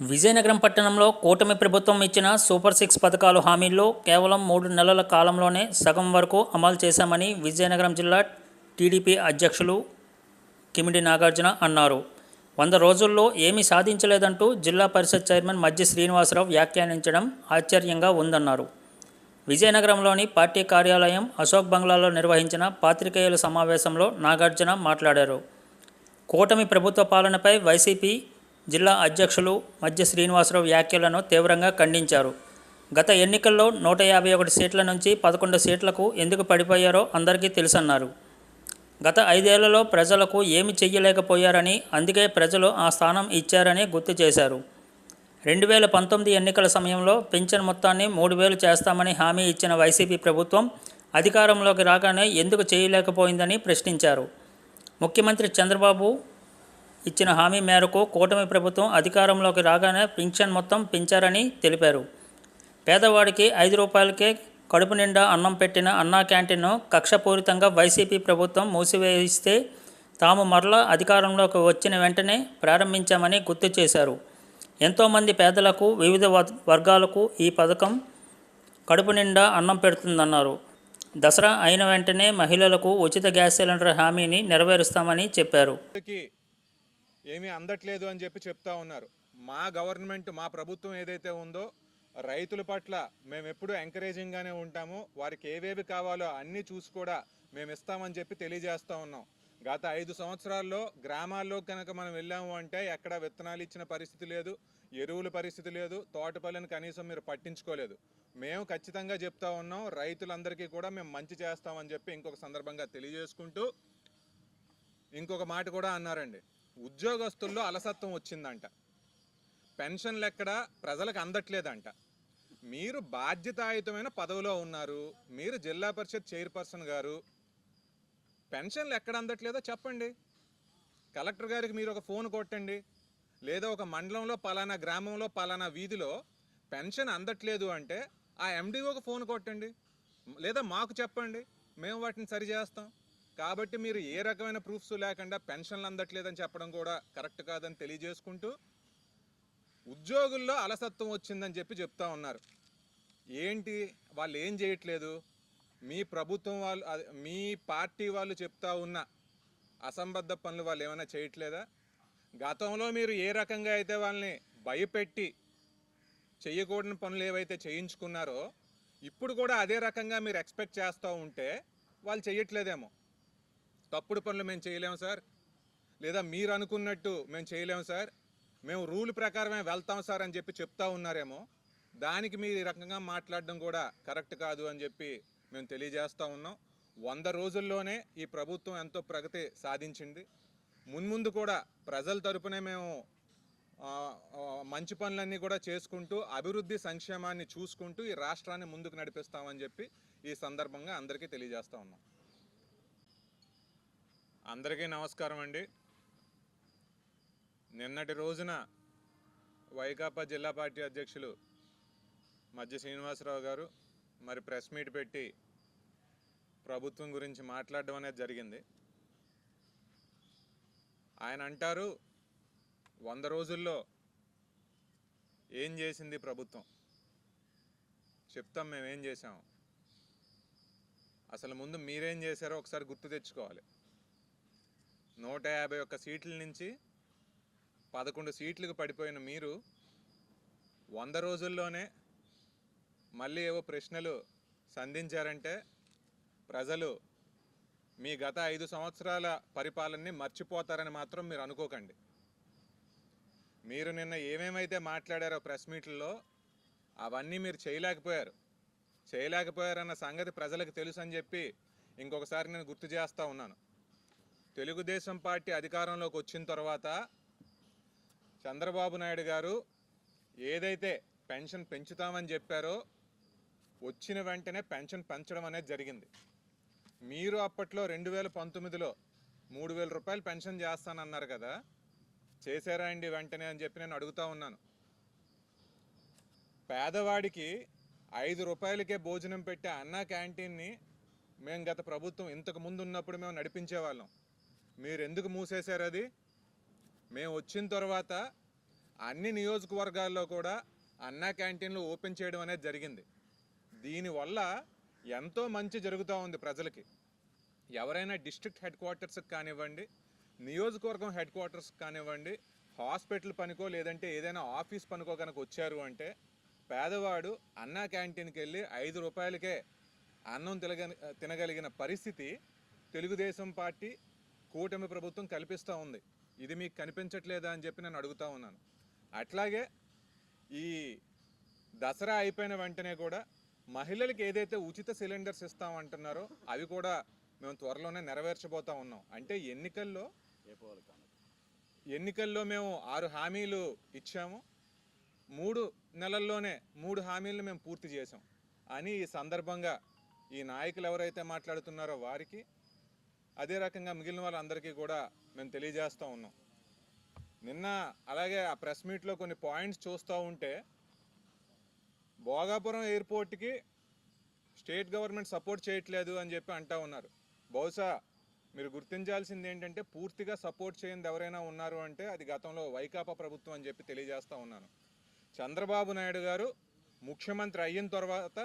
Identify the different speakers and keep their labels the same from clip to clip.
Speaker 1: విజయనగరం పట్టణంలో కూటమి ప్రభుత్వం ఇచ్చిన సూపర్ సిక్స్ పథకాలు హామీల్లో కేవలం మూడు నెలల కాలంలోనే సగం వరకు అమలు చేశామని విజయనగరం జిల్లా టీడీపీ అధ్యక్షులు కిమిడి నాగార్జున అన్నారు. వంద రోజుల్లో ఏమీ సాధించలేదంటూ జిల్లా పరిషత్ చైర్మన్ మధ్య శ్రీనివాసరావు వ్యాఖ్యానించడం ఆశ్చర్యంగా ఉందన్నారు. విజయనగరంలోని పార్టీ కార్యాలయం అశోక్ బంగ్లాలో నిర్వహించిన పాత్రికేయుల సమావేశంలో నాగార్జున మాట్లాడారు. కూటమి ప్రభుత్వ పాలనపై వైసీపీ జిల్లా అధ్యక్షులు మధ్య శ్రీనివాసరావు వ్యాఖ్యలను తీవ్రంగా ఖండించారు. గత ఎన్నికల్లో నూట యాభై ఒకటి సీట్ల నుంచి పదకొండు సీట్లకు ఎందుకు పడిపోయారో అందరికీ తెలుసన్నారు. గత ఐదేళ్ళలో ప్రజలకు ఏమి చెయ్యలేకపోయారని అందుకే ప్రజలు ఆ స్థానం ఇచ్చారని గుర్తు చేశారు. రెండు వేల పంతొమ్మిది ఎన్నికల సమయంలో పింఛన్ మొత్తాన్ని మూడు వేలు చేస్తామని హామీ ఇచ్చిన వైసీపీ ప్రభుత్వం అధికారంలోకి రాగానే ఎందుకు చేయలేకపోయిందని ప్రశ్నించారు. ముఖ్యమంత్రి చంద్రబాబు ఇచ్చిన హామీ మేరకు కూటమి ప్రభుత్వం అధికారంలోకి రాగానే పింఛన్ మొత్తం పెంచారని తెలిపారు. పేదవాడికి ఐదు రూపాయలకే కడుపు నిండా అన్నం పెట్టిన అన్నా క్యాంటీన్ను కక్షపూరితంగా వైసీపీ ప్రభుత్వం మూసివేయిస్తే తాము మరలా అధికారంలోకి వచ్చిన వెంటనే ప్రారంభించామని గుర్తు చేశారు. ఎంతోమంది పేదలకు వివిధ వర్గాలకు ఈ పథకం కడుపు నిండా అన్నం పెడుతుందన్నారు. దసరా అయిన వెంటనే మహిళలకు ఉచిత గ్యాస్ సిలిండర్ హామీని నెరవేరుస్తామని చెప్పారు.
Speaker 2: ఏమీ అందట్లేదు అని చెప్పి చెప్తా ఉన్నారు. మా గవర్నమెంట్ మా ప్రభుత్వం ఏదైతే ఉందో రైతుల పట్ల మేము ఎప్పుడు ఎంకరేజింగ్గానే ఉంటాము. వారికి ఏవేవి కావాలో అన్నీ చూసి కూడా మేము ఇస్తామని చెప్పి తెలియజేస్తూ ఉన్నాం. గత ఐదు సంవత్సరాల్లో గ్రామాల్లో కనుక మనం వెళ్ళాము అంటే ఎక్కడ విత్తనాలు ఇచ్చిన పరిస్థితి లేదు ఎరువుల పరిస్థితి లేదు తోటపల్లిని కనీసం మీరు పట్టించుకోలేదు. మేము ఖచ్చితంగా చెప్తా ఉన్నాం రైతులందరికీ కూడా మేము మంచి చేస్తామని చెప్పి ఇంకొక సందర్భంగా తెలియజేసుకుంటూ ఇంకొక మాట కూడా అన్నారండి. ఉద్యోగస్తుల్లో అలసత్వం వచ్చిందంట. పెన్షన్లు ఎక్కడ ప్రజలకు అందట్లేదంట. మీరు బాధ్యతాయుతమైన పదవిలో ఉన్నారు. మీరు జిల్లా పరిషత్ చైర్పర్సన్ గారు. పెన్షన్లు ఎక్కడ అందట్లేదో చెప్పండి. కలెక్టర్ గారికి మీరు ఒక ఫోన్ కొట్టండి. లేదా ఒక మండలంలో పలానా గ్రామంలో పలానా వీధిలో పెన్షన్ అందట్లేదు అంటే ఆ ఎండిఓకి ఫోన్ కొట్టండి. లేదా మాకు చెప్పండి. మేము వాటిని సరిచేస్తాం. కాబట్టి మీరు ఏ రకమైన ప్రూఫ్స్ లేకుండా పెన్షన్లు అందట్లేదని చెప్పడం కూడా కరెక్ట్ కాదని తెలియజేసుకుంటూ ఉద్యోగుల్లో అలసత్వం వచ్చిందని చెప్పి చెప్తా ఉన్నారు. ఏంటి? వాళ్ళు ఏం చేయట్లేదు? మీ ప్రభుత్వం వాళ్ళు అదే, మీ పార్టీ వాళ్ళు చెప్తా ఉన్న అసంబద్ధ పనులు వాళ్ళు ఏమైనా చేయట్లేదా? గతంలో మీరు ఏ రకంగా అయితే వాళ్ళని భయపెట్టి చేయకూడని పనులు ఏవైతే చేయించుకున్నారో ఇప్పుడు కూడా అదే రకంగా మీరు ఎక్స్పెక్ట్ చేస్తూ ఉంటే వాళ్ళు చేయట్లేదేమో. తప్పుడు పనులు మేము చేయలేము సార్. లేదా మీరు అనుకున్నట్టు మేము చేయలేము సార్. మేము రూల్ ప్రకారమే వెళ్తాం సార్ అని చెప్పి చెప్తా ఉన్నారేమో దానికి మీరు ఈ రకంగా మాట్లాడడం కూడా కరెక్ట్ కాదు అని చెప్పి మేము తెలియజేస్తూ ఉన్నాం. వంద రోజుల్లోనే ఈ ప్రభుత్వం ఎంతో ప్రగతి సాధించింది. మున్ముందు కూడా ప్రజల తరపునే మేము మంచి పనులన్నీ కూడా చేసుకుంటూ అభివృద్ధి సంక్షేమాన్ని చూసుకుంటూ ఈ రాష్ట్రాన్ని ముందుకు నడిపిస్తామని చెప్పి ఈ సందర్భంగా అందరికీ తెలియజేస్తూ ఉన్నాం. అందరికీ నమస్కారం అండి. నిన్నటి రోజున వైకాపా జిల్లా పార్టీ అధ్యక్షులు మధ్య శ్రీనివాసరావు గారు మరి ప్రెస్ మీట్ పెట్టి ప్రభుత్వం గురించి మాట్లాడడం అనేది జరిగింది. ఆయన అంటారు వంద రోజుల్లో ఏం చేసింది ప్రభుత్వం? చెప్తాం మేము ఏం చేసాము అసలు ముందు మీరేం చేశారో ఒకసారి గుర్తు తెచ్చుకోవాలి. నూట యాభై ఒక్క సీట్ల నుంచి పదకొండు సీట్లకు పడిపోయిన మీరు వంద రోజుల్లోనే మళ్ళీ ఏవో ప్రశ్నలు సంధించారంటే ప్రజలు మీ గత ఐదు సంవత్సరాల పరిపాలనని మర్చిపోతారని మాత్రం మీరు అనుకోకండి. మీరు నిన్న ఏమేమైతే మాట్లాడారో ప్రెస్ మీట్లలో అవన్నీ మీరు చేయలేకపోయారు. చేయలేకపోయారన్న సంగతి ప్రజలకు తెలుసు అని చెప్పి ఇంకొకసారి నేను గుర్తు చేస్తూ ఉన్నాను. తెలుగుదేశం పార్టీ అధికారంలోకి వచ్చిన తర్వాత చంద్రబాబు నాయుడు గారు ఏదైతే పెన్షన్ పెంచుతామని చెప్పారో వచ్చిన వెంటనే పెన్షన్ పెంచడం అనేది జరిగింది. మీరు అప్పట్లో రెండు వేల పంతొమ్మిదిలో మూడు వేల రూపాయలు పెన్షన్ చేస్తానన్నారు కదా చేశారా అండి వెంటనే అని చెప్పి నేను అడుగుతా ఉన్నాను. పేదవాడికి ఐదు రూపాయలకే భోజనం పెట్టే అన్నా క్యాంటీన్ని మేము గత ప్రభుత్వం ఇంతకు ముందు ఉన్నప్పుడు మేము నడిపించే వాళ్ళం మీరు ఎందుకు మూసేశారు అది? మేము వచ్చిన తర్వాత అన్ని నియోజకవర్గాల్లో కూడా అన్నా క్యాంటీన్లు ఓపెన్ చేయడం అనేది జరిగింది. దీనివల్ల ఎంతో మంచి జరుగుతూ ఉంది ప్రజలకి. ఎవరైనా డిస్ట్రిక్ట్ హెడ్ క్వార్టర్స్కి కానివ్వండి నియోజకవర్గం హెడ్ క్వార్టర్స్కి కానివ్వండి హాస్పిటల్ పనికో లేదంటే ఏదైనా ఆఫీస్ పనికో కనుక వచ్చారు అంటే పేదవాడు అన్నా క్యాంటీన్కి వెళ్ళి ఐదు రూపాయలకే అన్నం తినగ తినగలిగిన పరిస్థితి తెలుగుదేశం పార్టీ కూటమి ప్రభుత్వం కల్పిస్తూ ఉంది. ఇది మీకు కనిపించట్లేదా అని చెప్పి నేను అడుగుతా ఉన్నాను. అట్లాగే ఈ దసరా అయిపోయిన వెంటనే కూడా మహిళలకు ఏదైతే ఉచిత సిలిండర్స్ ఇస్తామంటున్నారో అవి కూడా మేము త్వరలోనే నెరవేర్చబోతా ఉన్నాం. అంటే ఎన్నికల్లో ఎన్నికల్లో మేము ఆరు హామీలు ఇచ్చాము. మూడు నెలల్లోనే మూడు హామీలను మేము పూర్తి చేసాం అని ఈ సందర్భంగా ఈ నాయకులు ఎవరైతే మాట్లాడుతున్నారో వారికి అదే రకంగా మిగిలిన వాళ్ళందరికీ కూడా మేము తెలియజేస్తూ ఉన్నాం. నిన్న అలాగే ఆ ప్రెస్ మీట్లో కొన్ని పాయింట్స్ చూస్తూ ఉంటే భోగాపురం ఎయిర్పోర్ట్కి స్టేట్ గవర్నమెంట్ సపోర్ట్ చేయట్లేదు అని చెప్పి అంటా ఉన్నారు. బహుశా మీరు గుర్తించాల్సింది ఏంటంటే పూర్తిగా సపోర్ట్ చేయని ఎవరైనా ఉన్నారు అంటే అది గతంలో వైకాపా ప్రభుత్వం అని చెప్పి తెలియజేస్తూ ఉన్నాను. చంద్రబాబు నాయుడు గారు ముఖ్యమంత్రి అయిన తర్వాత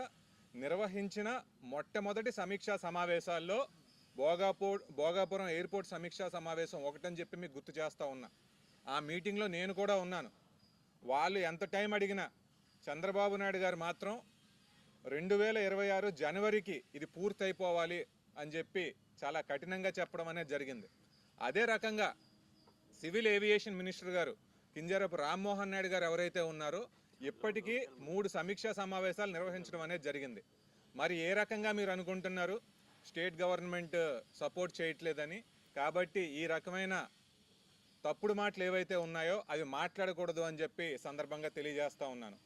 Speaker 2: నిర్వహించిన మొట్టమొదటి సమీక్షా సమావేశాల్లో భోగాపో భోగాపురం ఎయిర్పోర్ట్ సమీక్షా సమావేశం ఒకటని చెప్పి మీకు గుర్తు చేస్తూ ఉన్నా. ఆ మీటింగ్లో నేను కూడా ఉన్నాను. వాళ్ళు ఎంత టైం అడిగినా చంద్రబాబు నాయుడు గారు మాత్రం రెండు వేల ఇరవై ఆరు జనవరికి ఇది పూర్తి అయిపోవాలి అని చెప్పి చాలా కఠినంగా చెప్పడం అనేది జరిగింది. అదే రకంగా సివిల్ ఏవియేషన్ మినిస్టర్ గారు కింజరపు రామ్మోహన్ నాయుడు గారు ఎవరైతే ఉన్నారో ఇప్పటికీ మూడు సమీక్షా సమావేశాలు నిర్వహించడం అనేది జరిగింది. మరి ఏ రకంగా మీరు అనుకుంటున్నారు? స్టేట్ గవర్నమెంట్ సపోర్ట్ చేయట్లేదని. కాబట్టి ఈ రకమైన తప్పుడు మాటలు ఏవైతే ఉన్నాయో అవి మాట్లాడకూడదు అని చెప్పి సందర్భంగా తెలియజేస్తూ ఉన్నాను.